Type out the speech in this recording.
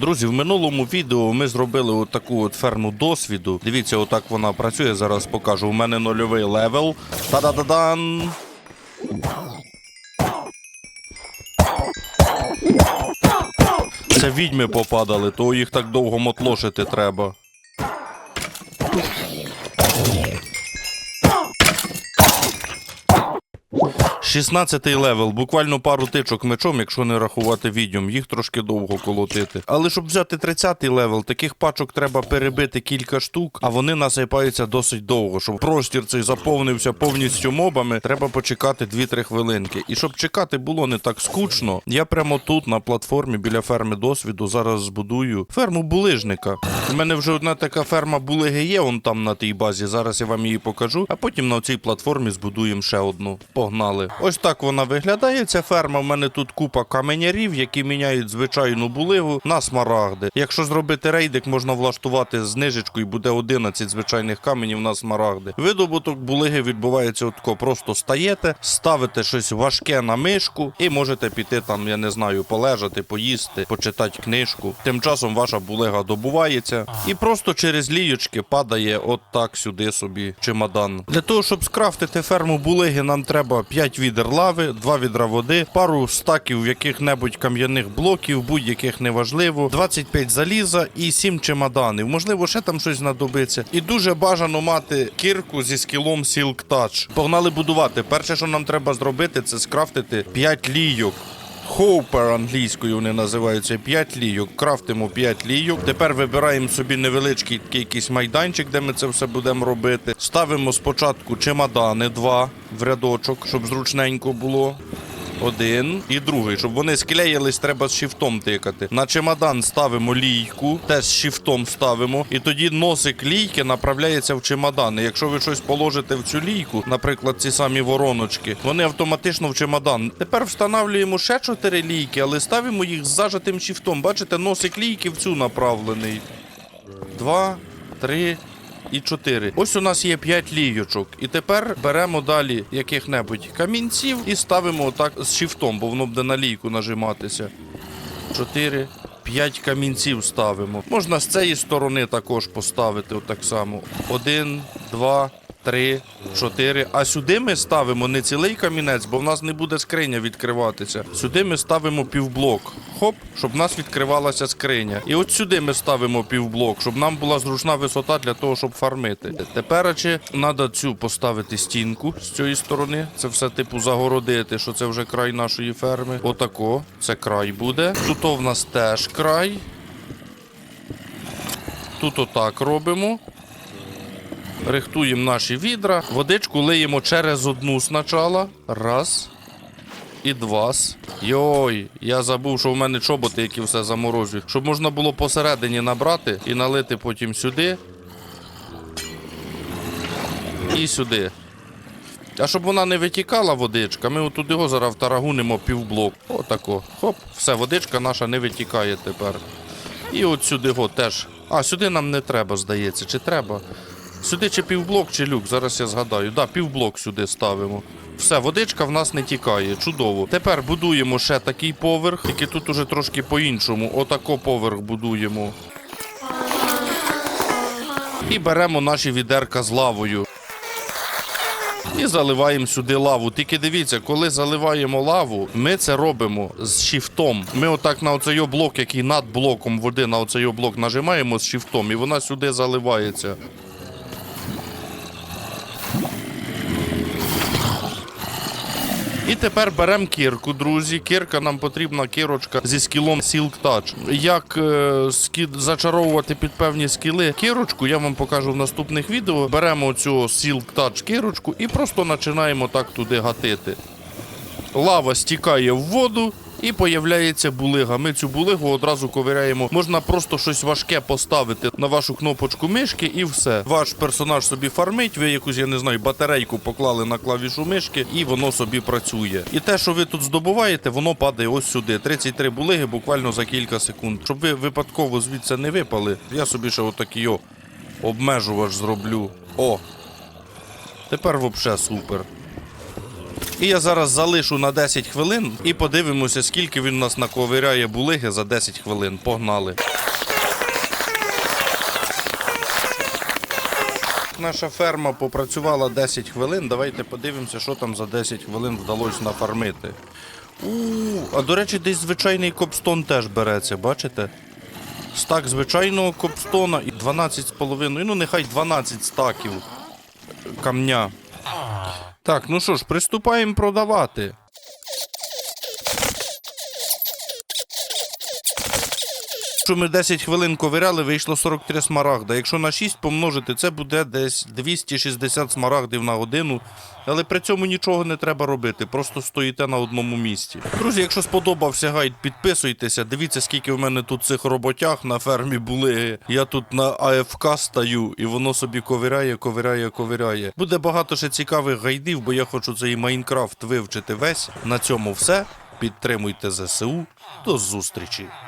Друзі, в минулому відео ми зробили от таку от ферму досвіду. Дивіться, отак вона працює. Зараз покажу. У мене нульовий левел. Та-да-да-дан! Це відьми попадали, то їх так довго мотлошити треба. Шістнадцятий левел, буквально пару тичок мечом, якщо не рахувати відьом, їх трошки довго колотити. Але щоб взяти 30-й левел, таких пачок треба перебити кілька штук, а вони насипаються досить довго. Щоб простір цей заповнився повністю мобами, треба почекати 2-3 хвилинки. І щоб чекати було не так скучно, я прямо тут, на платформі біля ферми досвіду, зараз збудую ферму булижника. У мене вже одна така ферма булиги є, он там на тій базі. Зараз я вам її покажу, а потім на цій платформі збудуємо ще одну. Погнали. Ось так вона виглядає. Ця ферма. У мене тут купа каменярів, які міняють звичайну булигу на смарагди. Якщо зробити рейдик, можна влаштувати знижечку і буде 11 звичайних каменів на смарагди. Видобуток булиги відбувається отко. Просто стаєте, ставите щось важке на мишку і можете піти там, я не знаю, полежати, поїсти, почитати книжку. Тим часом ваша булига добувається і просто через ліючки падає от так сюди собі чемодан. Для того, щоб скрафтити ферму булиги, нам треба 5 відер лави, два відра води, пару стаків яких-небудь кам'яних блоків, будь-яких неважливо, 25 заліза і 7 чемоданів. Можливо, ще там щось знадобиться. І дуже бажано мати кірку зі скілом Silk Touch. Погнали будувати. Перше, що нам треба зробити, це скрафтити 5 лійок. Хоупер англійською вони називаються 5 лійок. Крафтимо 5 лійок. Тепер вибираємо собі невеличкий такий якийсь майданчик, де ми це все будемо робити. Ставимо спочатку чемодани два в рядочок, щоб зручненько було. Один і другий, щоб вони склеїлись, треба з шифтом тикати. На чемодан ставимо лійку, теж з шифтом ставимо, і тоді носик лійки направляється в чемодан. І якщо ви щось положите в цю лійку, наприклад, ці самі вороночки, вони автоматично в чемодан. Тепер встановлюємо ще чотири лійки, але ставимо їх з зажатим шифтом. Бачите, носик лійки в цю направлений. Два, три. І 4. Ось у нас є 5 лійочок. І тепер беремо далі яких-небудь камінців і ставимо отак з шифтом, бо воно буде на лійку нажиматися. 4, 5 камінців ставимо. Можна з цієї сторони також поставити отак само. 1, 2, 3, 4. А сюди ми ставимо не цілий камінець, бо в нас не буде скриня відкриватися. Сюди ми ставимо півблок. Хоп, щоб в нас відкривалася скриня. І от сюди ми ставимо півблок, щоб нам була зручна висота для того, щоб фармити. Тепер треба цю поставити стінку з цієї сторони. Це все типу загородити, що це вже край нашої ферми. Отако, це край буде. Тут в нас теж край. Тут отак робимо. Рихтуємо наші відра. Водичку лиємо через одну спочатку. Раз. І два. Йой, я забув, що в мене чоботи, які все заморожують. Щоб можна було посередині набрати і налити потім сюди. І сюди. А щоб вона не витікала водичка, ми отуди його зараз втарагунимо півблок. Отако. Хоп, все, водичка наша не витікає тепер. І от сюди його теж. А, сюди нам не треба, здається, чи треба? Сюди чи півблок, чи люк, зараз я згадаю. Да, півблок сюди ставимо. Все, водичка в нас не тікає, чудово. Тепер будуємо ще такий поверх, тільки тут уже трошки по-іншому. Отако поверх будуємо. І беремо наші відерка з лавою. І заливаємо сюди лаву. Тільки дивіться, коли заливаємо лаву, ми це робимо з шифтом. Ми отак на оцей блок, який над блоком води, на оцей блок нажимаємо з шифтом, і вона сюди заливається. І тепер беремо кірку, друзі. Кірка нам потрібна кірочка зі скілом Silk Touch. Як е, скі- зачаровувати під певні скіли кірочку, я вам покажу в наступних відео. Беремо цю Silk Touch кірочку і просто починаємо так туди гатити. Лава стікає в воду. І появляється булига. Ми цю булигу одразу ковиряємо. Можна просто щось важке поставити на вашу кнопочку мишки і все. Ваш персонаж собі фармить, ви якусь, я не знаю, батарейку поклали на клавішу мишки, і воно собі працює. І те, що ви тут здобуваєте, воно падає ось сюди. 33 булиги буквально за кілька секунд. Щоб ви випадково звідси не випали, я собі ще отакий обмежувач зроблю. О! Тепер взагалі супер. І я зараз залишу на 10 хвилин і подивимося, скільки він у нас наковиряє булиги за 10 хвилин. Погнали. Наша ферма попрацювала 10 хвилин. Давайте подивимося, що там за 10 хвилин вдалося нафармити. У, а до речі, десь звичайний копстон теж береться, бачите? Стак звичайного копстона і 12,5, ну нехай 12 стаків камня. Так, ну що ж, приступаємо продавати. Якщо ми 10 хвилин ковиряли, вийшло 43 смарагда. Якщо на 6 помножити, це буде десь 260 смарагдів на годину. Але при цьому нічого не треба робити, просто стоїте на одному місці. Друзі, якщо сподобався гайд, підписуйтеся. Дивіться, скільки в мене тут цих роботяг на фермі були. Я тут на АФК стаю, і воно собі ковиряє, ковиряє, ковиряє. Буде багато ще цікавих гайдів, бо я хочу цей Майнкрафт вивчити весь. На цьому все. Підтримуйте ЗСУ. До зустрічі!